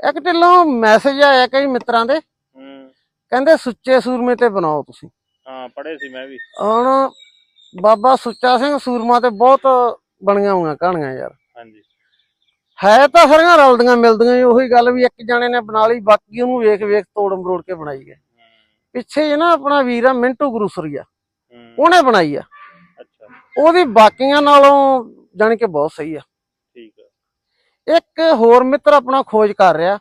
ਇੱਕ ਢਿੱਲੋਂ ਮੈਸੇਜ ਆਇਆ ਕਈ ਮਿੱਤਰਾਂ ਦੇ। ਹੂੰ। ਕਹਿੰਦੇ ਸੁੱਚੇ ਸੂਰਮੇ ਤੇ ਬਣਾਓ ਤੁਸੀਂ। ਹਾਂ ਪੜ੍ਹੇ ਸੀ ਮੈਂ ਵੀ। ਹੁਣ ਬਾਬਾ ਸੁੱਚਾ ਸਿੰਘ ਸੂਰਮਾ ਤੇ ਬਹੁਤ ਬਣੀਆਂ ਹੋਈਆਂ ਕਹਾਣੀਆਂ ਯਾਰ। ਹਾਂਜੀ। ਹੈ ਤਾਂ ਸਾਰੀਆਂ ਰਲਦੀਆਂ ਮਿਲਦੀਆਂ ਹੀ ਉਹੀ ਗੱਲ ਵੀ ਇੱਕ ਜਣੇ ਨੇ ਬਣਾ ਲਈ ਬਾਕੀ ਉਹਨੂੰ ਵੇਖ ਵੇਖ ਤੋੜ ਮਰੋੜ ਕੇ ਬਣਾਈ ਹੂੰ। ਪਿੱਛੇ ਜੇ ਨਾ ਆਪਣਾ ਵੀਰ ਆ ਮਿੰਟੂ ਗੁਰੂਸਰੀਆ। ਉਹਨੇ ਬਣਾਈ ਆ। ਅੱਛਾ। ਉਹਦੀ ਬਾਕੀਆਂ ਨਾਲੋਂ ਜਾਣੀ ਕਿ ਬਹੁਤ ਸਹੀ ਆ। ਇੱਕ ਹੋਰ ਮਿੱਤਰ ਆਪਣਾ ਖੋਜ ਕਰ ਰਿਹਾ।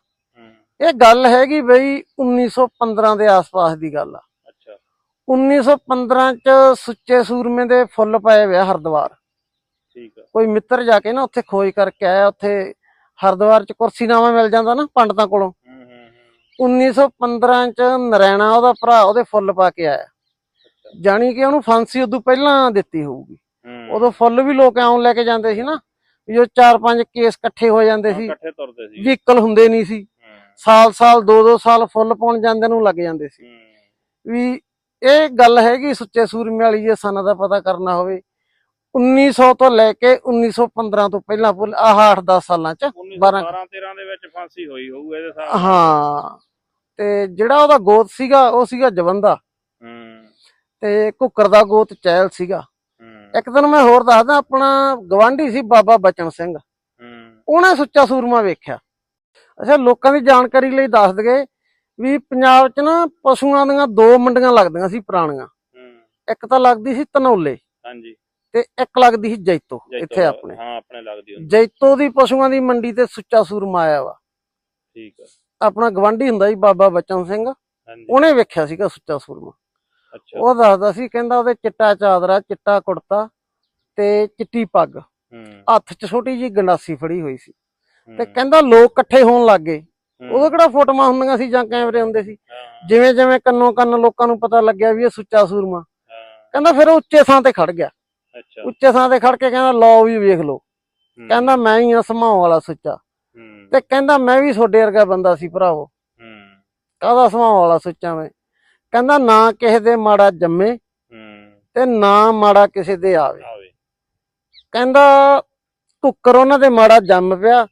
ਇਹ ਗੱਲ ਹੈਗੀ ਬਈ 1915 ਦੇ ਆਸ-ਪਾਸ ਦੀ ਗੱਲ ਆ। ਅੱਛਾ। 1915 ਚ ਸੁੱਚੇ ਸੂਰਮੇ ਦੇ ਫੁੱਲ ਪਏ ਹੋਏ ਆ ਹਰਦੁਆਰ। ਠੀਕ ਹੈ ਕੋਈ ਮਿੱਤਰ ਜਾ ਕੇ ਨਾ ਉੱਥੇ ਖੋਜ ਕਰਕੇ ਆਇਆ ਉੱਥੇ ਹਰਦੁਆਰ ਚ ਕੁਰਸੀਨਾਮਾ ਮਿਲ ਜਾਂਦਾ ਨਾ ਪੰਡਤਾਂ ਕੋਲੋਂ। ਹੂੰ ਹੂੰ ਹੂੰ। 1915 ਚ ਨਰੈਣਾ ਉਹਦਾ ਭਰਾ ਉਹਦੇ ਫੁੱਲ ਪਾ ਕੇ ਆਇਆ। ਜਾਣੀ ਕਿ ਉਹਨੂੰ ਫਾਂਸੀ ਉਦੋਂ ਪਹਿਲਾਂ ਦਿੱਤੀ ਹੋਊਗੀ। ਉਦੋਂ ਫੁੱਲ ਵੀ ਲੋਕ ਐਉਂ ਲੈ ਕੇ ਜਾਂਦੇ ਸੀ ਨਾ। ਵੀ ਜੋ ਚਾਰ ਪੰਜ ਕੇਸ ਇਕੱਠੇ ਹੋ ਜਾਂਦੇ ਸੀ। ਇਕੱਠੇ ਤੁਰਦੇ ਸੀ। ਵਹੀਕਲ ਹੁੰਦੇ ਨਹੀਂ ਸੀ। ਸਾਲ ਸਾਲ ਦੋ ਦੋ ਸਾਲ ਫੁੱਲ ਪਾਉਣ ਜਾਂਦੇ ਨੂੰ ਲੱਗ ਜਾਂਦੇ ਸੀ। ਵੀ ਇਹ ਗੱਲ ਹੈਗੀ ਸੁੱਚੇ ਸੂਰਮੇ ਵਾਲੀ ਜੇ ਸਨ ਦਾ ਪਤਾ ਕਰਨਾ ਹੋਵੇ। 1900 ਤੋਂ ਲੈ ਕੇ 1915 ਤੋਂ ਪਹਿਲਾਂ ਆਹ 8-10 ਸਾਲਾਂ ਚ 12 12 13 ਦੇ ਵਿੱਚ ਫਾਂਸੀ ਹੋਈ ਹੋਊ ਇਹਦੇ ਹਿਸਾਬ ਹਾਂ। ਤੇ ਜਿਹੜਾ ਉਹਦਾ ਗੋਤ ਸੀਗਾ ਉਹ ਸੀਗਾ ਜਵੰਦਾ। ਹੂੰ। ਤੇ ਕੁੱਕਰ ਦਾ ਗੋਤ ਚਹਿਲ ਸੀਗਾ। ਇੱਕ ਦਿਨ ਮੈਂ ਹੋਰ ਦੱਸਦਾ ਆਪਣਾ ਗਵਾਂਢੀ ਸੀ ਬਾਬਾ ਬਚਨ ਸਿੰਘ। ਹੂੰ। ਉਹਨੇ ਸੁੱਚਾ ਸੂਰਮਾ ਵੇਖਿਆ। ਅੱਛਾ ਲੋਕਾਂ ਦੀ ਜਾਣਕਾਰੀ ਲਈ ਦੱਸ ਦਗੇ ਵੀ ਪੰਜਾਬ 'ਚ ਨਾ ਪਸ਼ੂਆਂ ਦੀਆਂ ਦੋ ਮੰਡੀਆਂ ਲੱਗਦੀਆਂ ਸੀ ਪੁਰਾਣੀਆਂ। ਹੂੰ। ਇੱਕ ਤਾਂ ਲੱਗਦੀ ਸੀ ਧਨੌਲੇ ਹਾਂਜੀ। ਤੇ ਇੱਕ ਲੱਗਦੀ ਸੀ ਜੈਤੋ ਇੱਥੇ ਆਪਣੇ। ਹਾਂ ਆਪਣੇ ਲੱਗਦੀ ਹੁੰਦੀ ਜੈਤੋ ਦੀ ਪਸ਼ੂਆਂ ਦੀ ਮੰਡੀ ਤੇ ਸੁੱਚਾ ਸੂਰਮਾ ਆਇਆ ਵਾ। ਠੀਕ ਆਪਣਾ ਗਵਾਂਢੀ ਹੁੰਦਾ ਸੀ ਬਾਬਾ ਬਚਨ ਸਿੰਘ। ਉਹਨੇ ਵੇਖਿਆ ਸੀਗਾ ਸੁੱਚਾ ਸੂਰਮਾ। ਅੱਛਾ। ਉਹ ਦੱਸਦਾ ਸੀ ਕਹਿੰਦਾ ਉਹਦੇ ਚਿੱਟਾ ਚਾਦਰਾ ਚਿੱਟਾ ਕੁੜਤਾ ਤੇ ਚਿੱਟੀ ਪੱਗ। ਹੱਥ 'ਚ ਛੋਟੀ ਜੀ ਗੰਡਾਸੀ ਫੜੀ ਹੋਈ ਸੀ। ਤੇ ਕਹਿੰਦਾ ਲੋਕ ਇਕੱਠੇ ਹੋਣ ਲੱਗ। ਗਏ ਉਦੋਂ ਕਿਹੜਾ ਫੋਟੋਆਂ ਹੁੰਦੀਆਂ ਸੀ ਜਾਂ ਕੈਮਰੇ ਹੁੰਦੇ ਸੀ? ਜਿਵੇਂ ਜਿਵੇਂ ਕੰਨੋਂ ਕੰਨ ਲੋਕਾਂ ਨੂੰ ਪਤਾ ਲੱਗਿਆ ਵੀ ਇਹ ਸੁੱਚਾ ਸੂਰਮਾ। ਕਹਿੰਦਾ ਫਿਰ ਉੱਚੇ ਥਾਂ ਤੇ ਖੜ ਗਿਆ। ਅੱਛਾ। ਉੱਚੇ ਥਾਂ ਤੇ ਖੜ ਕੇ ਕਹਿੰਦਾ ਲਓ ਵੀ ਵੇਖ ਲਓ। ਕਹਿੰਦਾ ਮੈਂ ਹੀ ਆ ਸਮਾਉ ਵਾਲਾ ਸੁੱਚਾ। ਤੇ ਕਹਿੰਦਾ ਮੈਂ ਵੀ ਤੁਹਾਡੇ ਵਰਗਾ ਬੰਦਾ ਸੀ ਭਰਾਵੋ। ਕਾਹਦਾ ਸਮਾਉ ਵਾਲਾ ਸੁੱਚਾ ਮੈਂ? ਕਹਿੰਦਾ ਨਾ ਕਿਸੇ ਦੇ ਮਾੜਾ ਜੰਮੇ ਤੇ ਨਾ ਮਾੜਾ ਕਿਸੇ ਦੇ ਆਵੇ। ਕਹਿੰਦਾ ਕੁੱਕਰ ਉਹਨਾਂ ਦੇ ਮਾੜਾ ਜੰਮ ਪਿਆ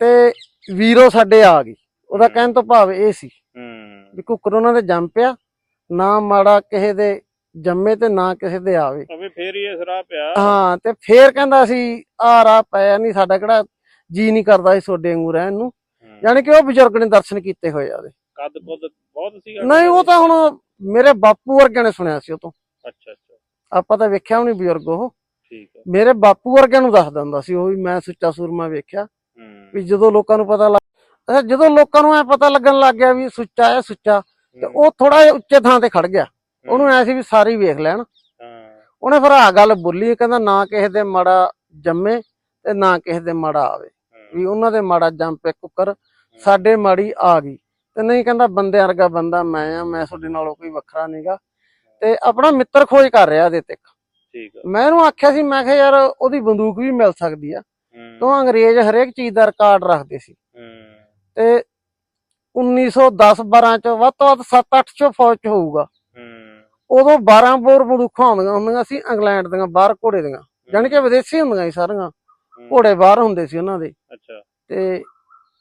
ਤੇ ਵੀਰੋ ਸਾਡੇ ਆ ਗਈ। ਉਹਦਾ ਕਹਿਣ ਤੋਂ ਭਾਵ ਇਹ ਸੀ ਹੂੰ, ਵੀ ਕੁੱਕਰ ਉਹਨਾਂ ਦੇ ਜੰਮ ਪਿਆ ਨਾ ਮਾੜਾ ਕਿਸੇ ਦੇ ਜੰਮੇ ਤੇ ਨਾ ਕਿਸੇ ਦੇ ਆਵੇ। ਅਵੇ ਫੇਰ ਹੀ ਇਸ ਰਾਹ ਪਿਆ। ਹਾਂ ਤੇ ਫੇਰ ਕਹਿੰਦਾ ਸੀ ਆ ਰਾਹ ਪਿਆ ਨਹੀਂ ਸਾਡਾ ਕਿਹੜਾ ਜੀ ਨਹੀਂ ਕਰਦਾ ਸੀ ਸੋਡੇ ਵਾਂਗੂ ਰਹਿਣ ਨੂੰ। ਯਾਨੀ ਕਿ ਉਹ ਬਜ਼ੁਰਗ ਨੇ ਦਰਸ਼ਨ ਕੀਤੇ ਹੋਏ ਆ ਉਹਦੇ। ਕੱਦ ਕੁੱਦ ਬਹੁਤ ਸੀਗਾ? ਨਹੀਂ ਉਹ ਤਾਂ ਹੁਣ ਮੇਰੇ ਬਾਪੂ ਵਰਗਿਆਂ ਨੇ ਸੁਣਿਆ ਸੀ ਉਹ ਤੋਂ। ਅੱਛਾ ਅੱਛਾ। ਆਪਾਂ ਤਾਂ ਵੇਖਿਆ ਵੀ ਨਹੀਂ ਬਜ਼ੁਰਗ ਉਹ। ਠੀਕ ਹੈ ਮੇਰੇ ਬਾਪੂ ਵਰਗਿਆਂ ਨੂੰ ਦੱਸਦਾ ਹੁੰਦਾ ਸੀ ਉਹ ਵੀ ਮੈਂ ਸੁੱਚਾ ਸੂਰਮਾ ਵੇਖਿਆ। ਹੂੰ, ਵੀ ਜਦੋਂ ਲੋਕਾਂ ਨੂੰ ਪਤਾ ਲੱਗ ਅੱਛਾ ਜਦੋਂ ਲੋਕਾਂ ਨੂੰ ਐ ਪਤਾ ਲੱਗਣ ਲੱਗ ਗਿਆ ਵੀ ਸੁੱਚਾ ਹੈ ਸੁੱਚਾ ਤੇ ਉਹ ਥੋੜਾ ਜਿਹਾ ਉੱਚੇ ਥਾਂ ਤੇ ਖੜ ਗਿਆ। ਉਹਨੂੰ ਐ ਸੀ ਵੀ ਸਾਰੇ ਹੀ ਵੇਖ ਲੈਣ। ਹਾਂ। ਉਹਨੇ ਫਿਰ ਆ ਗੱਲ ਬੋਲੀ ਕਹਿੰਦਾ ਨਾ ਕਿਸੇ ਦੇ ਮਾੜਾ ਜੰਮੇ ਤੇ ਨਾ ਕਿਸੇ ਦੇ ਮਾੜਾ ਆਵੇ। ਵੀ ਉਹਨਾਂ ਦੇ ਮਾੜਾ ਜੰਮ ਪੇ ਕੁੱਕਰ। ਸਾਡੇ ਮਾੜੀ ਆ ਗਈ। ਤੇ ਨਹੀਂ ਕਹਿੰਦਾ ਬੰਦਿਆਂ ਵਰਗਾ ਬੰਦਾ ਮੈਂ ਆ ਮੈਂ ਤੁਹਾਡੇ ਨਾਲੋਂ ਕੋਈ ਵੱਖਰਾ ਨਹੀਂਗਾ ਤੇ ਆਪਣਾ ਮਿੱਤਰ ਖੋਜ ਕਰ ਰਿਹਾ ਇਹਦੇ ਤੇ। ਠੀਕ ਮੈਂ ਇਹਨੂੰ ਆਖਿਆ ਸੀ ਮੈਂ ਕਿਹਾ ਯਾਰ ਉਹਦੀ ਬੰਦੂਕ ਵੀ ਮਿਲ ਸਕਦੀ ਆ। ਤੋਂ ਅੰਗਰੇਜ਼ ਹਰੇਕ ਚੀਜ਼ ਦਾ ਰਿਕਾਰਡ ਰੱਖਦੇ ਸੀ। ਤੇ 1910 12 ਚ ਵੱਧ ਤੋਂ ਵੱਧ 7 8 ਚ ਫੌਜ ਚ ਹੋਊਗਾ। ਉਦੋਂ 12 ਬੋਰ ਬੰਦੂਕਾਂ ਹੁੰਦੀਆਂ ਹੁੰਦੀਆਂ ਸੀ ਇੰਗਲੈਂਡ ਦੀਆਂ ਬਾਹਰ ਘੋੜੇ ਦੀਆਂ। ਜਾਣੀ ਕਿ ਵਿਦੇਸ਼ੀ ਹੁੰਦੀਆਂ ਸੀ ਸਾਰੀਆਂ। ਘੋੜੇ ਬਾਹਰ ਹੁੰਦੇ ਸੀ ਉਹਨਾਂ ਦੇ। ਅੱਛਾ। ਤੇ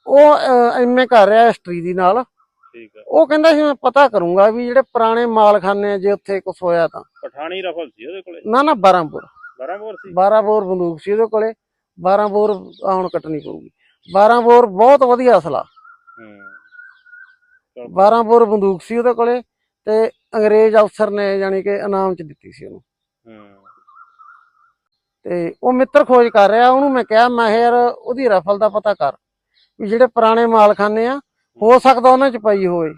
ਉਹ ਐਮਏ ਕਰ ਰਿਹਾ ਹਿਸਟਰੀ ਦੀ ਨਾਲ। ਠੀਕ ਉਹ ਕਹਿੰਦਾ ਸੀ ਮੈਂ ਪਤਾ ਕਰੂੰਗਾ ਵੀ ਜਿਹੜੇ ਪੁਰਾਣੇ ਮਾਲਖਾਨੇ ਜੇ ਉੱਥੇ ਕੁਝ ਹੋਇਆ ਤਾਂ। ਪਠਾਣੀ ਰਫਲ ਸੀ ਉਹਦੇ ਕੋਲੇ? ਨਾ ਨਾ 12 ਬੋਰ 12 ਬੋਰ ਸੀ? 12 ਬੋਰ ਬੰਦੂਕ ਸੀ ਉਹਦੇ ਕੋਲੇ। 12 ਬੋਰ ਆਹ ਹੁਣ ਕੱਟਣੀ ਪਊਗੀ। 12 ਬੋਰ ਬਹੁਤ ਵਧੀਆ ਅਸਲਾ ਹੂੰ। ਚਲੋ, 12 ਬੋਰ ਬੰਦੂਕ ਸੀ ਉਹਦੇ ਕੋਲੇ ਤੇ ਅੰਗਰੇਜ਼ ਅਫਸਰ ਨੇ ਯਾਨੀ ਕਿ ਇਨਾਮ ਚ ਦਿੱਤੀ ਸੀ ਉਹਨੂੰ। ਹੂੰ। ਤੇ ਉਹ ਮਿੱਤਰ ਖੋਜ ਕਰ ਰਿਹਾ ਉਹਨੂੰ ਮੈਂ ਕਿਹਾ ਮੈਂ ਯਾਰ ਉਹਦੀ ਰਫਲ ਦਾ ਪਤਾ ਕਰ। ਵੀ ਜਿਹੜੇ ਪੁਰਾਣੇ ਮਾਲਖਾਨੇ ਆ ਹੋ ਸਕਦਾ ਉਹਨਾਂ ਚ ਪਈ ਹੋਵੇ।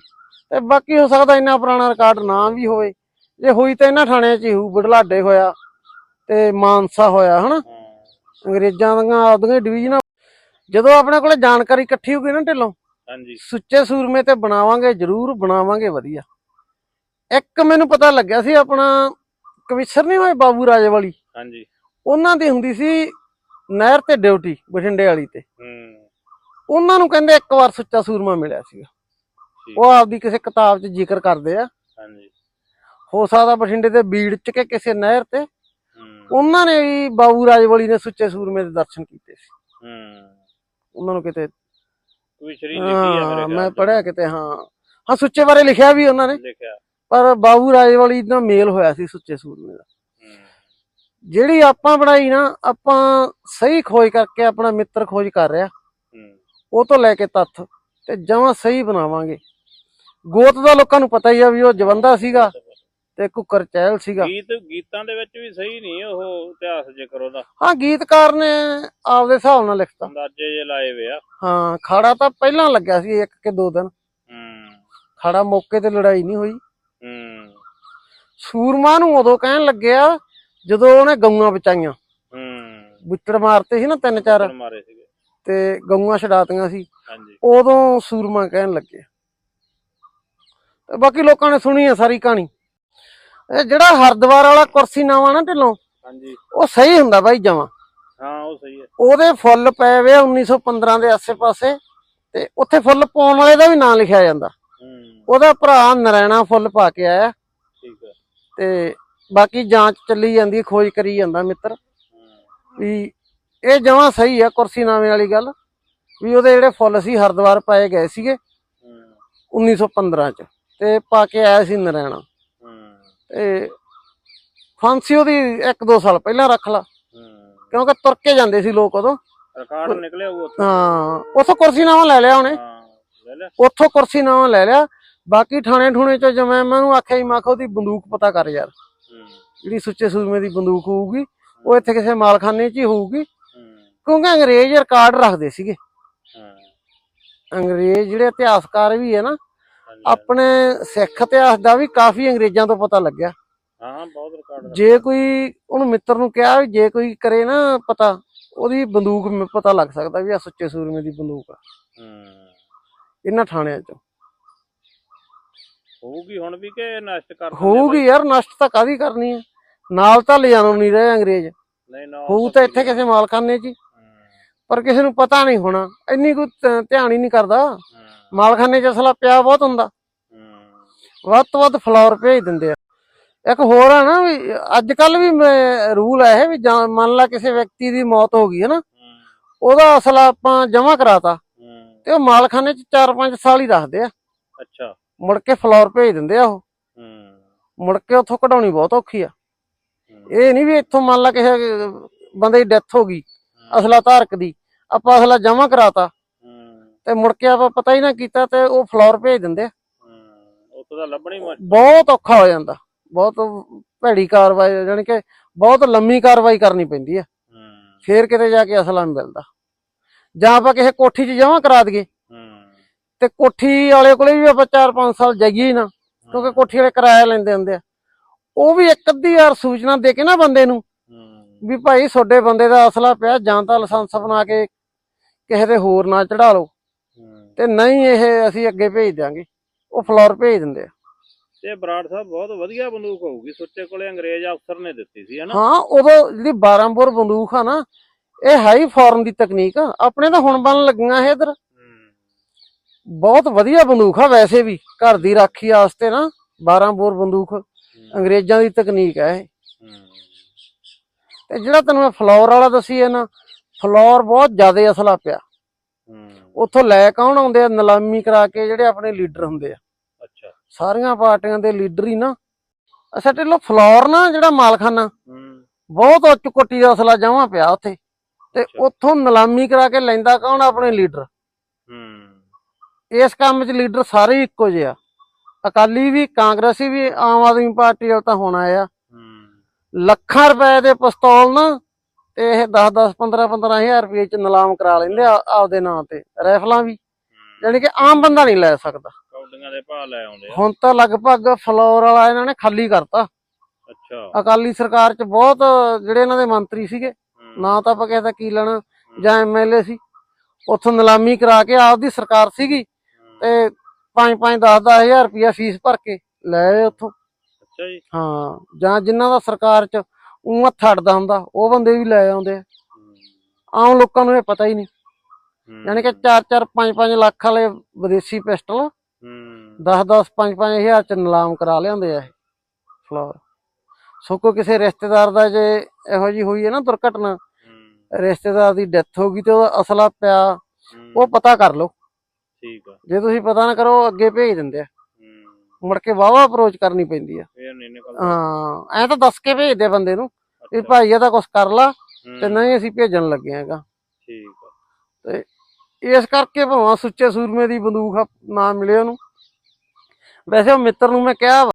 ਤੇ ਬਾਕੀ ਹੋ ਸਕਦਾ ਇੰਨਾ ਪੁਰਾਣਾ ਰਿਕਾਰਡ ਨਾ ਵੀ ਹੋਵੇ। ਜੇ ਹੋਈ ਤਾਂ ਇਹਨਾਂ ਥਾਣਿਆਂ 'ਚ ਹੀ ਹੋਊ ਬੜਲਾਡੇ ਹੋਇਆ ਤੇ ਮਾਨਸਾ ਹੋਇਆ ਹਨਾ? ਅੰਗਰੇਜ਼ਾਂ ਦੀਆਂ ਆਪਦੀਆਂ ਡਿਵੀਜ਼ਨਾਂ। ਜਦੋਂ ਆਪਣੇ ਕੋਲੇ ਜਾਣਕਾਰੀ ਇਕੱਠੀ ਹੋ ਗਈ ਨਾ ਢਿੱਲੋਂ ਹਾਂਜੀ। ਸੁੱਚੇ ਸੂਰਮੇ ਤੇ ਬਣਾਵਾਂਗੇ ਜ਼ਰੂਰ ਬਣਾਵਾਂਗੇ ਵਧੀਆ। ਇੱਕ ਮੈਨੂੰ ਪਤਾ ਲੱਗਿਆ ਸੀ ਆਪਣਾ ਕਵਿਸ਼ਰ ਨਹੀਂ ਹੋਏ ਬਾਬੂ ਰਾਜੇ ਵਾਲੀ ਹਾਂਜੀ। ਉਹਨਾਂ ਦੀ ਹੁੰਦੀ ਸੀ ਨਹਿਰ ਤੇ ਡਿਊਟੀ ਬਠਿੰਡੇ ਵਾਲੀ ਤੇ। ਹੂੰ। ਉਹਨਾਂ ਨੂੰ ਕਹਿੰਦੇ ਇੱਕ ਵਾਰ ਸੁੱਚਾ ਸੂਰਮਾ ਮਿਲਿਆ ਠੀਕ। ਉਹ ਆਪਦੀ ਕਿਸੇ ਕਿਤਾਬ 'ਚ ਜ਼ਿਕਰ ਕਰਦੇ ਆ। ਹਾਂਜੀ। ਹੋ ਸਕਦਾ ਬਠਿੰਡੇ ਦੇ ਬੀੜ 'ਚ ਕਿ ਕਿਸੇ ਨਹਿਰ ਤੇ। ਉਹਨਾਂ ਨੇ ਵੀ ਬਾਬੂ ਰਾਜਵਾਲੀ ਨੇ ਸੁੱਚੇ ਸੂਰਮੇ ਦੇ ਦਰਸ਼ਨ ਕੀਤੇ ਸੀ। ਹੂੰ। ਉਹਨਾਂ ਨੂੰ ਕਿਤੇ ਕੋਈ ਸ਼ਰੀ ਲਿਖੀ ਆ ਮੇਰੇ ਮੈਂ। ਪੜਿਆ ਕਿਤੇ ਹਾਂ। ਹਾਂ ਸੁੱਚੇ ਬਾਰੇ ਲਿਖਿਆ ਵੀ ਉਹਨਾਂ ਨੇ। ਲਿਖਿਆ। ਪਰ ਬਾਬੂ ਰਾਜੇ ਵਾਲੀ ਦਾ ਮੇਲ ਹੋਇਆ ਸੀ ਸੁੱਚੇ ਸੂਰਮੇ ਦਾ। ਜਿਹੜੀ ਆਪਾਂ ਬਣਾਈ ਨਾ ਆਪਾਂ ਸਹੀ ਖੋਜ ਕਰਕੇ ਆਪਣਾ ਮਿੱਤਰ ਖੋਜ ਕਰ ਰਿਹਾ। ਹੂੰ। ਉਹ ਤੋਂ ਲੈ ਕੇ ਤੱਥ ਤੇ ਜਮਾਂ ਸਹੀ ਬਣਾਵਾਂਗੇ। ਗੋਤ ਦਾ ਲੋਕਾਂ ਨੂੰ ਪਤਾ ਹੀ ਆ ਵੀ ਉਹ ਜਵੰਦਾ ਸੀਗਾ ਤੇ ਕੁੱਕਰ ਚਹਿਲ ਸੀਗਾ। ਗੀਤ ਗੀਤਾਂ ਦੇ ਵਿੱਚ ਵੀ ਸਹੀ ਨਹੀਂ ਉਹ ਇਤਿਹਾਸ ਜ਼ਿਕਰ ਉਹਦਾ। ਹਾਂ ਗੀਤਕਾਰ ਨੇ ਆਪਦੇ ਹਿਸਾਬ ਨਾਲ ਲਿਖਤਾ। ਅੰਦਾਜ਼ੇ ਜੇ ਲਾਏ ਵੇ ਆ। ਹਾਂ ਖਾੜਾ ਤਾਂ ਪਹਿਲਾਂ ਲੱਗਿਆ ਸੀ ਇੱਕ ਕਿ ਦੋ ਦਿਨ। ਹੂੰ। ਖਾੜਾ ਮੌਕੇ ਤੇ ਲੜਾਈ ਨਹੀਂ ਹੋਈ। ਹੂੰ। ਸੂਰਮਾ ਨੂੰ ਉਦੋਂ ਕਹਿਣ ਲੱਗਿਆ ਜਦੋਂ ਉਹਨੇ ਗਊਆਂ ਬਚਾਈਆਂ। ਹੂੰ। ਬੁੱਚੜ ਮਾਰਤੇ ਸੀ ਨਾ ਤਿੰਨ ਚਾਰ। ਮਾਰੇ ਸੀਗੇ। ਤੇ ਗਊਆਂ ਛਡਾਤੀਆਂ ਸੀ। ਹਾਂਜੀ। ਉਦੋਂ ਸੂਰਮਾ ਕਹਿਣ ਲੱਗੇ। ਤੇ ਬਾਕੀ ਲੋਕਾਂ ਨੇ ਸੁਣੀ ਆ ਸਾਰੀ ਕਹਾਣੀ। ਇਹ ਜਿਹੜਾ ਹਰਦੁਆਰ ਵਾਲਾ ਕੁਰਸੀ ਨਾਵਾ ਨਾ ਢਿੱਲੋਂ ਹਾਂਜੀ। ਉਹ ਸਹੀ ਹੁੰਦਾ ਬਾਈ ਜਮਾ। ਹਾਂ ਉਹ ਸਹੀ ਹੈ ਉਹਦੇ ਫੁੱਲ ਪਏ ਵੇ ਆ 1915 ਦੇ ਆਸੇ-ਪਾਸੇ ਤੇ ਉੱਥੇ ਫੁੱਲ ਪਾਉਣ ਵਾਲੇ ਦਾ ਵੀ ਨਾਂ ਲਿਖਿਆ ਜਾਂਦਾ। ਹੂੰ। ਉਹਦਾ ਭਰਾ ਨਰੈਣਾ ਫੁੱਲ ਪਾ ਕੇ ਆਇਆ। ਠੀਕ ਹੈ ਤੇ ਬਾਕੀ ਜਾਂਚ ਚੱਲੀ ਜਾਂਦੀ ਖੋਜ ਕਰੀ ਜਾਂਦਾ ਮਿੱਤਰ। ਵੀ ਇਹ ਜਮਾਂ ਸਹੀ ਆ ਕੁਰਸੀ ਨਾਵੇਂ ਵਾਲੀ ਗੱਲ ਵੀ ਉਹਦੇ ਜਿਹੜੇ ਫੁੱਲ ਸੀ ਹਰਦੁਆਰ ਪਾਏ ਗਏ ਸੀਗੇ ਹੂੰ 1915 ਚ ਤੇ ਪਾ ਕੇ ਆਇਆ ਸੀ ਨਰੈਣਾ। ਤੇ ਫਾਂਸੀ ਉਹਦੀ 1-2 ਸਾਲ ਪਹਿਲਾਂ ਰੱਖ ਲਾ ਕਿਉਂਕਿ ਤੁਰ ਕੇ ਜਾਂਦੇ ਸੀ ਲੋਕ ਉਦੋਂ। ਰਿਕਾਰਡ ਨਿਕਲਿਆ ਉਹ। ਹਾਂ ਉਥੋਂ ਕੁਰਸੀ ਨਾਵਾਂ ਲੈ ਲਿਆ ਉਹਨੇ। ਉੱਥੋਂ ਕੁਰਸੀ ਨਾਵਾਂ ਲੈ ਲਿਆ ਬਾਕੀ ਥਾਣੇ ਠੂਣੇ ਚ ਜਿਵੇਂ ਮੈਂ ਉਹਨੂੰ ਆਖਿਆ ਹੀ ਮੈਂ ਕਿਹਾ ਉਹਦੀ ਬੰਦੂਕ ਪਤਾ ਕਰ ਯਾਰ। ਜਿਹੜੀ ਸੁੱਚੇ ਸੂਰਮੇ ਦੀ ਬੰਦੂਕ ਹੋਊਗੀ ਉਹ ਇੱਥੇ ਕਿਸੇ ਮਾਲਖਾਨੇ 'ਚ ਹੀ ਹੋਊਗੀ। ਕਿਉਂਕਿ ਅੰਗਰੇਜ਼ ਰਿਕਾਰਡ ਰੱਖਦੇ ਸੀਗੇ। ਹਾਂ। ਅੰਗਰੇਜ਼ ਜਿਹੜੇ ਇਤਿਹਾਸਕਾਰ ਵੀ ਹੈ ਨਾ ਆਪਣੇ ਸਿੱਖ ਇਤਿਹਾਸ ਦਾ ਵੀ ਕਾਫੀ ਅੰਗਰੇਜ਼ਾਂ ਤੋਂ ਪਤਾ ਲੱਗਿਆ। ਹਾਂ ਬਹੁਤ ਰਿਕਾਰਡ ਜੇ ਕੋਈ ਉਹਨੂੰ ਮਿੱਤਰ ਨੂੰ ਕਿਹਾ ਵੀ ਜੇ ਕੋਈ ਕਰੇ ਨਾ ਪਤਾ ਉਹਦੀ ਬੰਦੂਕ ਪਤਾ ਲੱਗ ਸਕਦਾ ਵੀ ਆ ਸੁੱਚੇ ਸੂਰਮੇ ਦੀ ਬੰਦੂਕ ਆ। ਹੂੰ। ਇਹਨਾਂ ਥਾਣਿਆਂ 'ਚ। ਹੋਊਗੀ ਹੁਣ ਵੀ ਕਿ ਨਸ਼ਟ ਕਰ ਆ ਹੋਊਗੀ ਯਾਰ ਨਸ਼ਟ ਤਾਂ ਕਾਦੀ ਕਰਨੀ ਹੈ ਨਾਲ ਤਾਂ ਲਿਜਾਣੋਂ ਨਹੀਂ ਰਹੇ ਅੰਗਰੇਜ਼? ਨਹੀਂ ਨਾ ਹੋਊ ਤਾਂ ਇੱਥੇ ਕਿਸੇ ਮਾਲਖਾਨੇ 'ਚ ਪਰ ਕਿਸੇ ਨੂੰ ਪਤਾ ਨਹੀਂ ਹੋਣਾ। ਇੰਨੀ ਕੋਈ ਧਿਆਨ ਹੀ ਨਹੀਂ ਕਰਦਾ। ਮਾਲਖਾਨੇ 'ਚ ਅਸਲਾ ਪਿਆ ਬਹੁਤ ਹੁੰਦਾ। ਵੱਧ ਤੋਂ ਵੱਧ ਫਲੋਰ ਭੇਜ ਦਿੰਦੇ ਆ। ਇੱਕ ਹੋਰ ਆ ਨਾ ਵੀ ਅੱਜ ਕੱਲ ਵੀ ਰੂਲ ਹੈ ਇਹ ਵੀ ਮੰਨ ਲਾ ਕਿਸੇ ਵਿਅਕਤੀ ਦੀ ਮੌਤ ਹੋ ਗਈ ਹੈ ਨਾ। ਉਹਦਾ ਅਸਲਾ ਆਪਾਂ ਜਮ੍ਹਾਂ ਕਰਾਤਾ। ਤੇ ਉਹ ਮਾਲਖਾਨੇ 'ਚ 4-5 ਸਾਲ ਹੀ ਰੱਖਦੇ ਆ। ਅੱਛਾ। ਮੁੜ ਕੇ ਫਲੋਰ ਭੇਜ ਦਿੰਦੇ ਆ ਉਹ। ਮੁੜ ਕੇ ਉੱਥੋਂ ਕਢਾਉਣੀ ਬਹੁਤ ਔਖੀ ਆ। ਇਹ ਨਹੀਂ ਵੀ ਇੱਥੋਂ ਮੰਨ ਲਾ ਕਿਸੇ ਬੰਦੇ ਦੀ ਡੈਥ ਹੋ ਗਈ। ਅਸਲਾ ਧਾਰਕ ਦੀ। ਆਪਾਂ ਅਸਲਾ ਜਮ੍ਹਾਂ ਕਰਾਤਾ। ਤੇ ਮੁੜ ਕੇ ਆਪਾਂ ਪਤਾ ਹੀ ਨਾ ਕੀਤਾ ਤੇ ਉਹ ਫਲੋਰ ਭੇਜ ਦਿੰਦੇ ਆ। ਉੱਥੋਂ ਦਾ ਲੱਭਣੀ ਬਹੁਤ ਔਖਾ ਹੋ ਜਾਂਦਾ। ਬਹੁਤ ਭੈੜੀ ਕਾਰਵਾਈ ਜਾਣੀ ਕਿ ਬਹੁਤ ਲੰਮੀ ਕਾਰਵਾਈ ਕਰਨੀ ਪੈਂਦੀ ਆ। ਫੇਰ ਕਿਤੇ ਜਾ ਕੇ ਅਸਲਾ ਮਿਲਦਾ। ਜਾਂ ਆਪਾਂ ਕਿਸੇ ਕੋਠੀ 'ਚ ਜਮ੍ਹਾਂ ਕਰਾ ਦਈਏ। ਤੇ ਕੋਠੀ ਵਾਲੇ ਕੋਲੇ ਵੀ ਆਪਾਂ 4-5 ਸਾਲ ਜਾਈਏ ਨਾ ਕਿਉਂਕਿ ਕੋਠੀ ਵਾਲੇ ਕਿਰਾਇਆ ਲੈਂਦੇ ਹੁੰਦੇ ਆ। ਉਹ ਵੀ ਇੱਕ ਅੱਧੀ ਵਾਰ ਸੂਚਨਾ ਦੇ ਕੇ ਨਾ ਬੰਦੇ ਨੂੰ ਵੀ ਭਾਈ ਤੁਹਾਡੇ ਬੰਦੇ ਦਾ ਅਸਲਾ ਪਿਆ ਜਾਂ ਤਾਂ ਲਾਇਸੈਂਸ ਬਣਾ ਕੇ ਕਿਸੇ ਦੇ ਹੋਰ ਨਾ ਚੜਾ ਲਓ। ਤੇ ਨਹੀਂ ਇਹ ਅਸੀਂ ਅੱਗੇ ਭੇਜ ਦਿਆਂਗੇ ਉਹ ਫਲੋਰ ਭੇਜ ਦਿੰਦੇ ਆ। ਤੇ ਬਰਾੜ ਸਾਹਿਬ ਬਹੁਤ ਵਧੀਆ ਬੰਦੂਕ ਹੋਊਗੀ ਸੁੱਚੇ ਕੋਲੇ ਅੰਗਰੇਜ਼ ਅਫਸਰ ਨੇ ਦਿੱਤੀ ਸੀ ਹਨਾ? ਹਾਂ ਉਦੋਂ ਜਿਹੜੀ 12 ਬੋਰ ਬੰਦੂਕ ਆ ਨਾ ਇਹ ਹਾਈ ਫਾਰਮ ਦੀ ਤਕਨੀਕ ਆ। ਆਪਣੇ ਤਾਂ ਹੁਣ ਬਣ ਲੱਗੀਆਂ ਇਹ ਇਧਰ। ਬਹੁਤ ਵਧੀਆ ਬੰਦੂਕ ਆ ਵੈਸੇ ਵੀ ਘਰ ਦੀ ਰਾਖੀ ਵਾਸਤੇ ਨਾ 12 ਬੋਰ ਬੰਦੂਕ ਅੰਗਰੇਜ਼ਾਂ ਦੀ ਤਕਨੀਕ ਹੈ ਇਹ। ਤੇ ਜਿਹੜਾ ਤੈਨੂੰ ਮੈਂ ਫਲੋਰ ਵਾਲਾ ਦੱਸੀ ਹੈ ਨਾ ਫਲੋਰ ਬਹੁਤ ਜ਼ਿਆਦਾ ਅਸਲਾ ਪਿਆ। ਉੱਥੋਂ ਲੈ ਕੌਣ ਆਉਂਦੇ ਆ? ਨਿਲਾਮੀ ਕਰਾ ਕੇ ਜਿਹੜੇ ਆਪਣੇ ਲੀਡਰ ਹੁੰਦੇ ਆ। ਅੱਛਾ। ਸਾਰੀਆਂ ਪਾਰਟੀਆਂ ਦੇ ਲੀਡਰ ਹੀ ਨਾ। ਅੱਛਾ ਢਿੱਲੋਂ ਫਲੋਰ ਨਾ ਜਿਹੜਾ ਮਾਲਖਾਨਾ ਬਹੁਤ ਉੱਚ ਕੋਟੀ ਦਾ ਅਸਲਾ ਜਮਾ ਪਿਆ ਉੱਥੇ। ਤੇ। ਉੱਥੋਂ ਨਿਲਾਮੀ ਕਰਾ ਕੇ ਲੈਂਦਾ ਕੌਣ? ਆਪਣੇ ਲੀਡਰ। ਇਸ ਕੰਮ 'ਚ ਲੀਡਰ ਸਾਰੇ ਇੱਕੋ ਜਿਹੇ ਆ। ਅਕਾਲੀ ਵੀ ਕਾਂਗਰਸੀ ਵੀ ਆਮ ਆਦਮੀ ਪਾਰਟੀ ਵਾਲ ਤਾਂ ਹੁਣ ਆਇਆ ਹੂੰ, ਲੱਖਾਂ ਰੁਪਏ ਦੇ ਪਿਸਤੌਲ ਨਾ ਤੇ ਇਹ 10 10 15 15 ਹਜ਼ਾਰ ਰੁਪਏ 'ਚ ਨਿਲਾਮ ਕਰਾ ਲੈਂਦੇ ਆ ਆਪਦੇ ਨਾਂ ਤੇ ਰਾਈਫਲਾਂ ਵੀ। ਯਾਨੀ ਕਿ ਆਮ ਬੰਦਾ ਨਹੀਂ ਲੈ ਸਕਦਾ। ਕੌਡੀਆਂ ਦੇ ਭਾਅ ਲੈ ਆਉਂਦੇ ਆ। ਹੁਣ ਤਾਂ ਲਗਭਗ ਫਲੋਰ ਵਾਲਾ ਇਹਨਾਂ ਨੇ ਖਾਲੀ ਕਰਤਾ। ਅੱਛਾ। ਅਕਾਲੀ ਸਰਕਾਰ 'ਚ ਬਹੁਤ ਜਿਹੜੇ ਇਹਨਾਂ ਦੇ ਮੰਤਰੀ ਸੀਗੇ ਨਾ ਤਾਂ ਆਪਾਂ ਕਿਸੇ ਦਾ ਕੀ ਲੈਣਾ ਜਾਂ ਐਮਐਲਏ ਸੀ। ਉੱਥੋਂ ਨਿਲਾਮੀ ਕਰਾ ਕੇ ਆਪਦੀ ਸਰਕਾਰ ਸੀਗੀ ਤੇ 5 5 10 10 ਹਜ਼ਾਰ ਰੁਪਇਆ ਫੀਸ ਭਰ ਕੇ ਲੈ ਉੱਥੋਂ। ਅੱਛਾ ਜੀ। ਹਾਂ ਜਾਂ ਜਿਨ੍ਹਾਂ ਦਾ ਸਰਕਾਰ 'ਚ ਉਹ ਹੱਥ ਅੜਦਾ ਹੁੰਦਾ ਉਹ ਬੰਦੇ ਵੀ ਲੈ ਆਉਂਦੇ ਆ। ਆਮ ਲੋਕਾਂ ਨੂੰ ਇਹ ਪਤਾ ਹੀ ਨਹੀਂ। ਯਾਨੀ ਕਿ 4 4 5 5 ਲੱਖ ਵਾਲੇ ਵਿਦੇਸ਼ੀ ਪਿਸਟਲ ਹੂੰ, 10 10 5 5 ਹਜ਼ਾਰ 'ਚ ਨਿਲਾਮ ਕਰਾ ਲਿਆਉਂਦੇ ਆ ਇਹ ਫਲੋਰ। ਸੋ ਕੋ ਕਿਸੇ ਰਿਸ਼ਤੇਦਾਰ ਦਾ ਜੇ ਇਹੋ ਜੀ ਹੋਈ ਹੈ ਨਾ ਦੁਰਘਟਨਾ ਰਿਸ਼ਤੇਦਾਰ ਦੀ ਡੈਥ ਹੋ ਗਈ ਤੇ ਉਹਦਾ ਅਸਲਾ ਪਿਆ ਉਹ ਪਤਾ ਕਰ ਲਓ। ਠੀਕ ਆ। ਜੇ ਤੁਸੀਂ ਪਤਾ ਨਾ ਕਰੋ ਅੱਗੇ ਭੇਜ ਦਿੰਦੇ ਆ। ਮੁੜ ਕੇ ਵਾਵਾ ਅਪਰੋਚ ਕਰਨੀ ਪੈਂਦੀ ਆ। ਫੇਰ ਨਹੀਂ ਨਿਕਲਦਾ। ਹਾਂ ਐ ਤਾਂ ਦੱਸ ਕੇ ਭੇਜਦੇ ਬੰਦੇ ਨੂੰ ਵੀ ਭਾਈ ਇਹਦਾ ਕੁਝ ਕਰ ਲਾ ਤੇ ਨਹੀਂ ਅਸੀਂ ਭੇਜਣ ਲੱਗੇ ਹੈਗਾ। ਠੀਕ ਆ। ਇਸ ਕਰਕੇ ਭਾਵੇਂ ਸੁੱਚੇ ਸੂਰਮੇ ਦੀ ਬੰਦੂਕ ਨਾ ਮਿਲੇ ਉਹਨੂੰ। ਵੈਸੇ ਉਹ ਮਿੱਤਰ ਨੂੰ ਮੈਂ ਕਿਹਾ